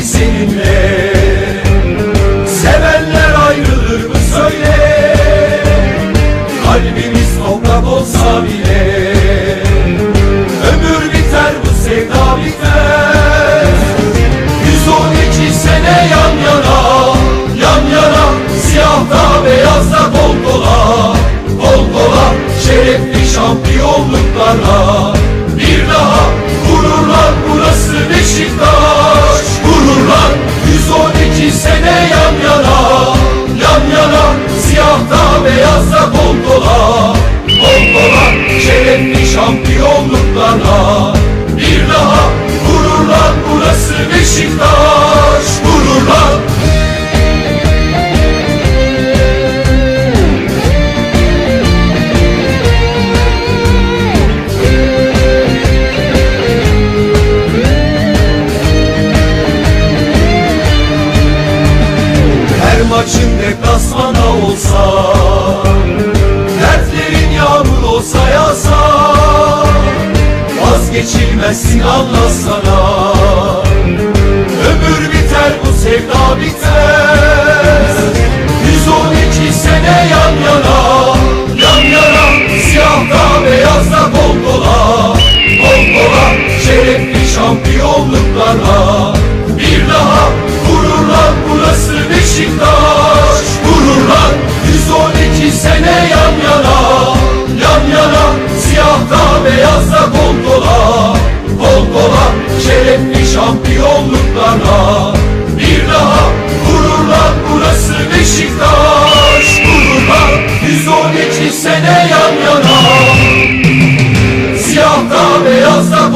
dizer. gururlana Bir daha gururlan burası Beşiktaş. Gururlan. Her maçın deplasmana olsa Vazgeçilmezsin anlasana Ömür biter bu sevda bitmez 112 sene yan yana Yan yana. Siyahta beyazda kol kola Kol kola şerefli şampiyonluklarla şerefli şampiyonluklara. Bir daha gurur burası Beşiktaş. Gururla 112 sene yan yana. Siyahta beyazda